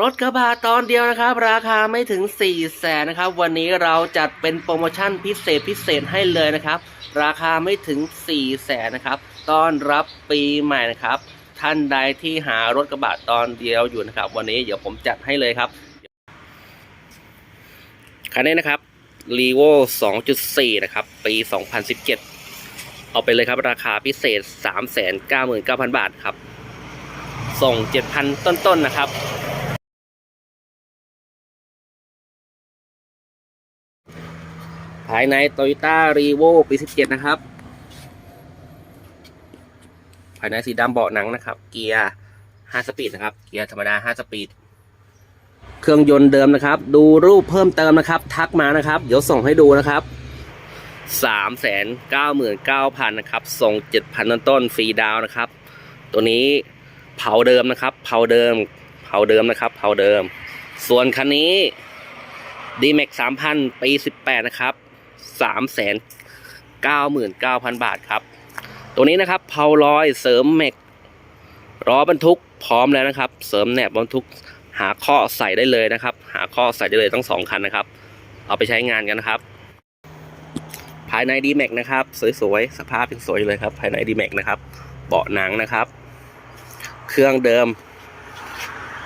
รถกระบะตอนเดียวนะครับ ราคาไม่ถึง4ี่แสนนะครับ วันนี้เราจัดเป็นโปรโมชั่นพิเศษพิเศษให้เลยนะครับ ราคาไม่ถึง4ี่แสนนะครับต้อนรับปีใหม่นะครับ ท่านใดที่หารถกระบะตอนเดียวอยู่นะครับ วันนี้เดี๋ยวผมจัดให้เลยครับคันนี้นะครับ r e v o 2.4 นะครับ ปี 2017 เอาไปเลยครับ ราคาพิเศษ 399,000 บาทครับ ส่ง 7,000 ต้นๆนะครับ ภายใน Toyota r e v o ปี17 นะครับ ภายในสีดำเบาะหนังนะครับ เกียร์ 5 สปีดนะครับ เกียร์ธรรมดา 5 สปีด เครื่องยนต์เดิมนะครับ ดูรูปเพิ่มเติมนะครับ ทักมานะครับ เดี๋ยวส่งให้ดูนะครับสามแสนเก้าหมื่นเก้าพันนะครับ ส่งเจ็ดพันต้นต้นฟรีดาวนะครับ ตัวนี้เผาเดิมนะครับ เผาเดิม เผาเดิมนะครับ เผาเดิม ส่วนคันนี้ d m a x สามพันปีสิบแปดนะครับ สามแสนเก้าหมื่นเก้าพันบาทครับ ตัวนี้นะครับเผาลอยเสริมแม็กล้อบรรทุกพร้อมแล้วนะครับ เสริมแหนบบรรทุกหาข้อใส่ได้เลยนะครับ หาข้อใส่ได้เลยทั้งสองคันนะครับ เอาไปใช้งานกันนะครับ ภายใน d m a x นะครับ สวยๆสภาพเป็นสวยเลยครับ ภายใน d m a x นะครับ เบาะหนังนะครับ เครื่องเดิม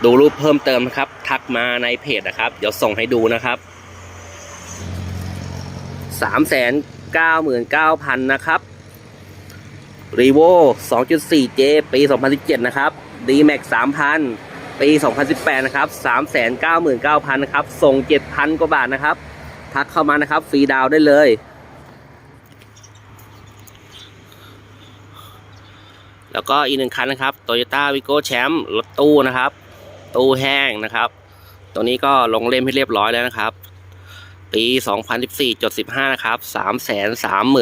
ดูรูปเพิ่มเติมนะครับ ทักมาในเพจนะครับ เดี๋ยวส่งให้ดูนะครับ สามแสนเก้าหมื่นเก้าพันนะครับรีโว 2.4J ปี 2017 นะครับ d m a x 3,000 ปี 2018 นะครับ 399,000 นะครับ ส่ง 7,000 กว่าบาทนะครับ ทักเข้ามานะครับ ฟรีดาวได้เลย แล้วก็อีกหนึ่งคันนะครับ Toyota Vigo Champ รถตู้นะครับ ตู้แห้งนะครับ ตัวนี้ก็ลงเล่มให้เรียบร้อยแล้วนะครับ ปี 2014.15 นะครับ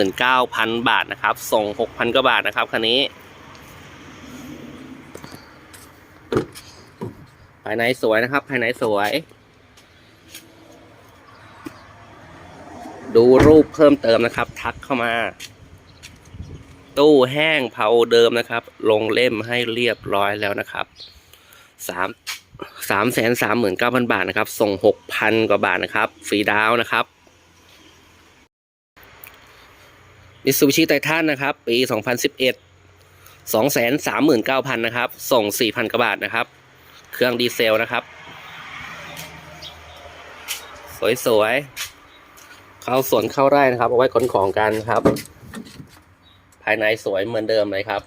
339,000 บาทนะครับ ส่ง 6,000 กว่าบาทนะครับคันนี้ ภายในสวยนะครับ ภายในสวย ดูรูปเพิ่มเติมนะครับ ทักเข้ามา ตู้แห้งเผาเดิมนะครับ ลงเล่มให้เรียบร้อยแล้วนะครับสาม สามแสนสามหมื่นเก้าพันบาทนะครับ ส่งหกพันกว่าบาทนะครับฟรีดาวนะครับมิซูบิชิไททันนะครับ ปีสองพันสิบเอ็ดสองแสนสามหมื่นเก้าพันนะครับ ส่งสี่พันกว่าบาทนะครับ เครื่องดีเซลนะครับ สวยๆ เข้าสวนเข้าไร่นะครับ เอาไว้ขนของกันครับ ภายในสวยเหมือนเดิมเลยครับ